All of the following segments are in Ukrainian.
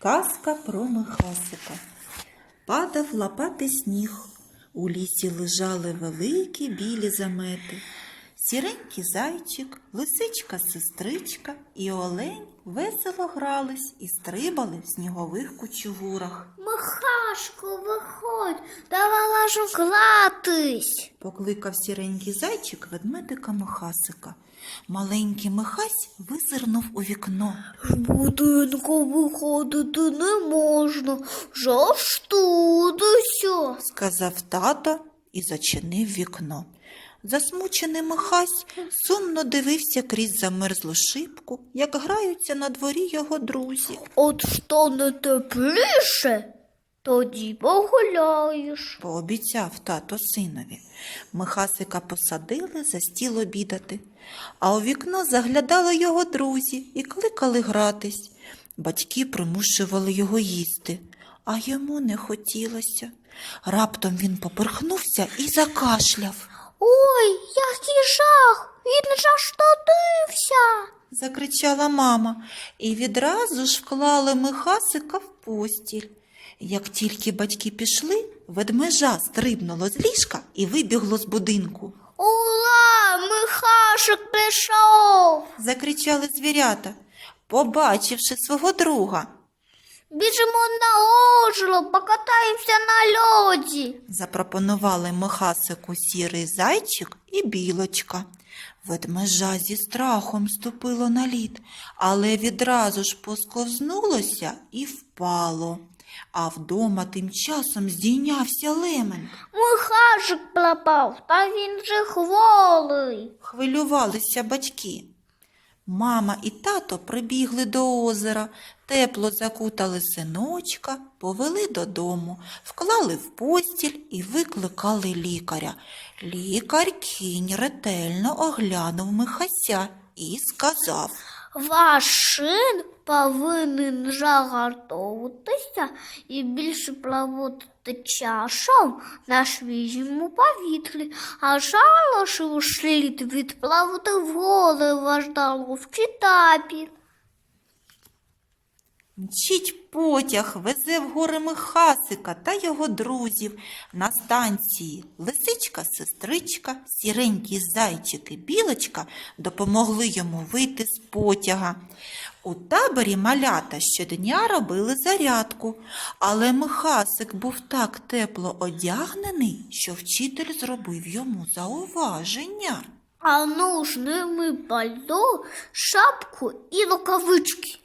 Казка про Михасика. Падав лопатий сніг. У лісі лежали великі білі замети. Сіренький зайчик, лисичка сестричка і олень весело грались і стрибали в снігових кучугурах. Михашко, виходь, давай лажу гратись. Покликав сіренький зайчик ведмедика Михасика. Маленький Михась визирнув у вікно. З будинку виходити не можна, заштудися. сказав тато і зачинив вікно. Засмучений Михась сумно дивився крізь замерзлу шибку, як граються на дворі його друзі. От стане тепліше, тоді погуляєш. Пообіцяв тато синові. Михасика посадили за стіл обідати, а у вікно заглядали його друзі і кликали гратись. Батьки примушували його їсти, а йому не хотілося. Раптом він поперхнувся і закашляв. Ой, який жах! Він заштудився. закричала мама, і відразу ж вклали Михасика в постіль. Як тільки батьки пішли, ведмежа стрибнуло з ліжка і вибігло з будинку. Ура! Михашик пішов. Закричали звірята, побачивши свого друга. Біжимо на озеро, покатаємося на льоді. Запропонували Михасику сірий зайчик і білочка. Ведмежа зі страхом ступило на лід, але відразу ж посковзнулося і впало. А вдома тим часом здійнявся лемень. Михашик пропав, та він же хворий. Хвилювалися батьки. Мама і тато прибігли до озера, тепло закутали синочка, повели додому, вклали в постіль і викликали лікаря. Лікар кінь ретельно оглянув Михася і сказав. Ваш син повинен загартовуватися і більше плавати часом на свіжому повітрі, а жалошу слід відплавати в гори ваш в табір. Мчить потяг, везе в гори Михасика та його друзів. На станції лисичка, сестричка, сіренький зайчик і білочка допомогли йому вийти з потяга. У таборі малята щодня робили зарядку, але Михасик був так тепло одягнений, що вчитель зробив йому зауваження. А ну ж ними пальто, шапку і рукавички.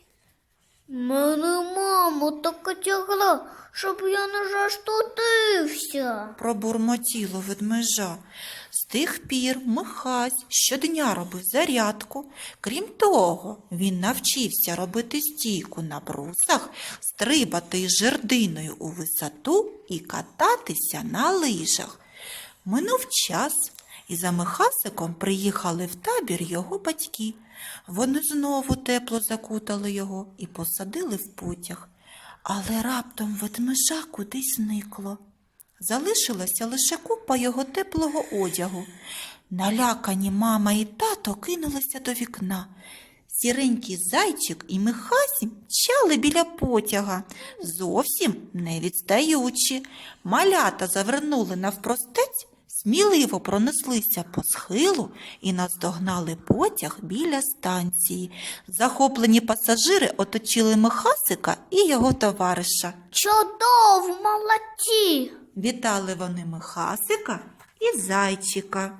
Мене мамо така тягла, щоб я не заштудився. пробурмотіло ведмежа. З тих пір Михась щодня робив зарядку. Крім того, він навчився робити стійку на брусах, стрибати із жердиною у висоту і кататися на лижах. Минув час, і за Михасиком приїхали в табір його батьки. Вони знову тепло закутали його і посадили в потяг. Але раптом ведмежа кудись зникло. Залишилася лише купа його теплого одягу. Налякані мама і тато кинулися до вікна. Сіренький зайчик і Михасі мчали біля потяга, зовсім не відстаючи. Малята завернули навпростець, сміливо пронеслися по схилу і наздогнали потяг біля станції. Захоплені пасажири оточили Михасика і його товариша. Чудово, молодці! Вітали вони Михасика і зайчика.